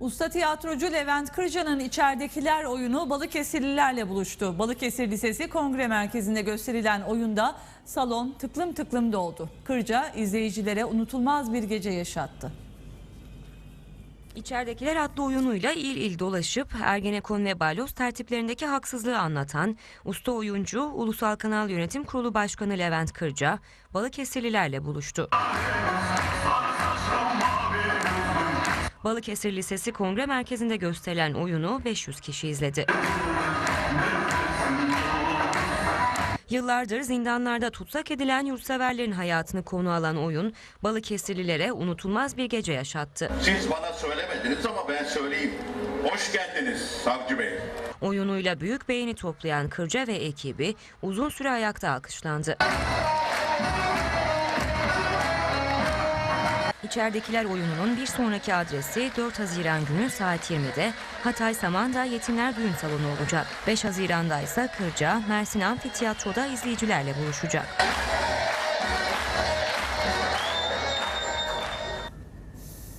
Usta tiyatrocu Levent Kırca'nın içeridekiler oyunu Balıkesirlilerle buluştu. Balıkesir Lisesi Kongre Merkezi'nde gösterilen oyunda salon tıklım tıklım doldu. Kırca izleyicilere unutulmaz bir gece yaşattı. İçeridekiler adlı oyunuyla il il dolaşıp Ergenekon ve Balyoz tertiplerindeki haksızlığı anlatan usta oyuncu Ulusal Kanal Yönetim Kurulu Başkanı Levent Kırca Balıkesirlilerle buluştu. Balıkesir Lisesi Kongre Merkezi'nde gösterilen oyunu 500 kişi izledi. Yıllardır zindanlarda tutsak edilen yurtseverlerin hayatını konu alan oyun Balıkesirlilere unutulmaz bir gece yaşattı. Siz bana söylemediniz ama ben söyleyeyim. Hoş geldiniz Savcı Bey. Oyunuyla büyük beğeni toplayan Kırca ve ekibi uzun süre ayakta alkışlandı. İçeridekiler oyununun bir sonraki adresi 4 Haziran günü saat 20'de Hatay Samanda Yetimler Düğün Salonu olacak. 5 Haziran'da ise Kırca, Mersin Amfiteyatro'da izleyicilerle buluşacak.